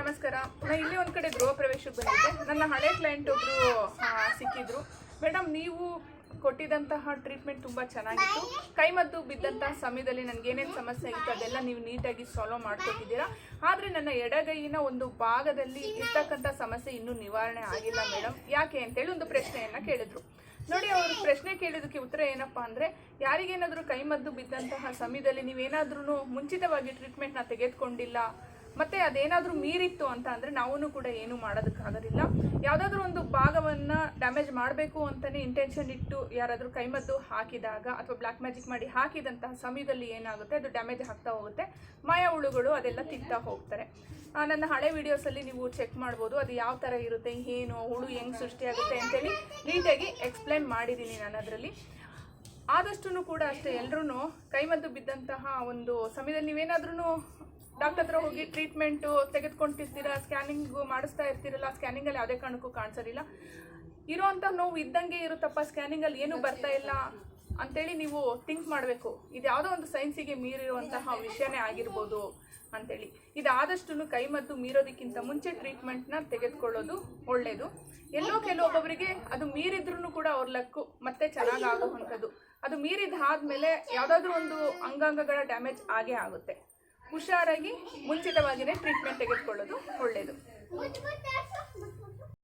ನಮಸ್ಕಾರ. ನಾ ಇಲ್ಲಿ ಒಂದು ಕಡೆ ಗೃಹ ಪ್ರವೇಶಕ್ಕೆ ಬಂದಿದ್ದೆ. ನನ್ನ ಹಳೆ ಕ್ಲೈಂಟ್ ಒಬ್ಬರು ಸಿಕ್ಕಿದ್ರು. ಮೇಡಮ್, ನೀವು ಕೊಟ್ಟಿದಂತಹ ಟ್ರೀಟ್ಮೆಂಟ್ ತುಂಬ ಚೆನ್ನಾಗಿತ್ತು. ಕೈಮದ್ದು ಬಿದ್ದಂತಹ ಸಮಯದಲ್ಲಿ ನನಗೆ ಏನೇನು ಸಮಸ್ಯೆ ಆಗಿತ್ತು, ಅದೆಲ್ಲ ನೀವು ನೀಟಾಗಿ ಸಾಲ್ವ್ ಮಾಡ್ಕೊಟ್ಟಿದ್ದೀರಾ? ಆದರೆ ನನ್ನ ಎಡಗೈಯಿನ ಒಂದು ಭಾಗದಲ್ಲಿ ಇರ್ತಕ್ಕಂಥ ಸಮಸ್ಯೆ ಇನ್ನೂ ನಿವಾರಣೆ ಆಗಿಲ್ಲ ಮೇಡಮ್. ಯಾಕೆ ಅಂತೇಳಿ ಒಂದು ಪ್ರಶ್ನೆಯನ್ನು ಕೇಳಿದ್ರು. ನೋಡಿ, ಅವರು ಪ್ರಶ್ನೆ ಕೇಳಿದಕ್ಕೆ ಉತ್ತರ ಏನಪ್ಪಾ ಅಂದ್ರೆ, ಯಾರಿಗೇನಾದ್ರೂ ಕೈಮದ್ದು ಬಿದ್ದಂತಹ ಸಮಯದಲ್ಲಿ ನೀವೇನಾದ್ರೂ ಮುಂಚಿತವಾಗಿ ಟ್ರೀಟ್ಮೆಂಟ್ನ ತೆಗೆದುಕೊಂಡಿಲ್ಲ ಮತ್ತೆ ಅದೇನಾದ್ರೂ ಮೀರಿತ್ತು ಅಂತ ಅಂದ್ರೆ ನಾವು ಕೂಡ ಏನು ಮಾಡೋದಕ್ಕಾಗೋದಿಲ್ಲ. ಯಾವುದಾದ್ರೂ ಒಂದು ಭಾಗವನ್ನ ಡ್ಯಾಮೇಜ್ ಮಾಡಬೇಕು ಅಂತಾನೆ ಇಂಟೆನ್ಷನ್ ಇಟ್ಟು ಯಾರಾದರೂ ಕೈಮದ್ದು ಹಾಕಿದಾಗ ಅಥವಾ ಬ್ಲ್ಯಾಕ್ ಮ್ಯಾಜಿಕ್ ಮಾಡಿ ಹಾಕಿದಂತಹ ಸಮಯದಲ್ಲಿ ಏನಾಗುತ್ತೆ? ಅದು ಡ್ಯಾಮೇಜ್ ಆಗ್ತಾ ಹೋಗುತ್ತೆ. ಮಾಯ ಹುಳುಗಳು ಅದೆಲ್ಲ ತಿಂತಾ ಹೋಗ್ತಾರೆ. ನನ್ನ ಹಳೆ ವಿಡಿಯೋಸಲ್ಲಿ ನೀವು ಚೆಕ್ ಮಾಡ್ಬೋದು. ಅದು ಯಾವ ಥರ ಇರುತ್ತೆ, ಏನು, ಹುಳು ಹೆಂಗೆ ಸೃಷ್ಟಿಯಾಗುತ್ತೆ ಅಂತೇಳಿ ನೀಟಾಗಿ ಎಕ್ಸ್ಪ್ಲೈನ್ ಮಾಡಿದ್ದೀನಿ ನಾನು ಅದರಲ್ಲಿ. ಆದಷ್ಟು ಕೂಡ ಅಷ್ಟೇ ಎಲ್ಲರೂ ಕೈಮದ್ದು ಬಿದ್ದಂತಹ ಒಂದು ಸಮಯದಲ್ಲಿ ನೀವೇನಾದ್ರೂ ಡಾಕ್ಟರ್ ಹತ್ರ ಹೋಗಿ ಟ್ರೀಟ್ಮೆಂಟು ತೆಗೆದುಕೊಂಡಿರ್ತೀರಾ ಸ್ಕ್ಯಾನಿಂಗ್ ಮಾಡಿಸ್ತಾ ಇರ್ತೀರಲ್ಲ, ಸ್ಕ್ಯಾನಿಂಗಲ್ಲಿ ಯಾವುದೇ ಕಾರಣಕ್ಕೂ ಕಾಣಿಸೋದಿಲ್ಲ. ಇರೋವಂಥ ನೋವು ಇದ್ದಂಗೆ ಇರುತ್ತಪ್ಪ, ಸ್ಕ್ಯಾನಿಂಗಲ್ಲಿ ಏನೂ ಬರ್ತಾ ಇಲ್ಲ ಅಂತೇಳಿ ನೀವು ಥಿಂಕ್ ಮಾಡಬೇಕು. ಇದು ಯಾವುದೋ ಒಂದು ಸೈನ್ಸಿಗೆ ಮೀರಿರುವಂತಹ ವಿಷಯನೇ ಆಗಿರ್ಬೋದು ಅಂತೇಳಿ. ಇದಾದಷ್ಟು ಕೈಮದ್ದು ಮೀರೋದಕ್ಕಿಂತ ಮುಂಚೆ ಟ್ರೀಟ್ಮೆಂಟ್ನ ತೆಗೆದುಕೊಳ್ಳೋದು ಒಳ್ಳೆಯದು ಎಲ್ಲೋ ಕೆಲವೊಬ್ಬೊಬ್ಬರಿಗೆ ಅದು ಮೀರಿದ್ರೂ ಕೂಡ ಅವ್ರ ಲಕ್ಕು ಮತ್ತೆ ಚೆನ್ನಾಗಿ ಆಗುವಂಥದ್ದು ಅದು ಮೀರಿದಾದ್ಮೇಲೆ ಯಾವುದಾದ್ರೂ ಒಂದು ಅಂಗಾಂಗಗಳ ಡ್ಯಾಮೇಜ್ ಆಗೇ ಆಗುತ್ತೆ. ಹುಷಾರಾಗಿ ಮುಂಚಿತವಾಗಿಯೇ ಟ್ರೀಟ್ಮೆಂಟ್ ತೆಗೆದುಕೊಳ್ಳೋದು.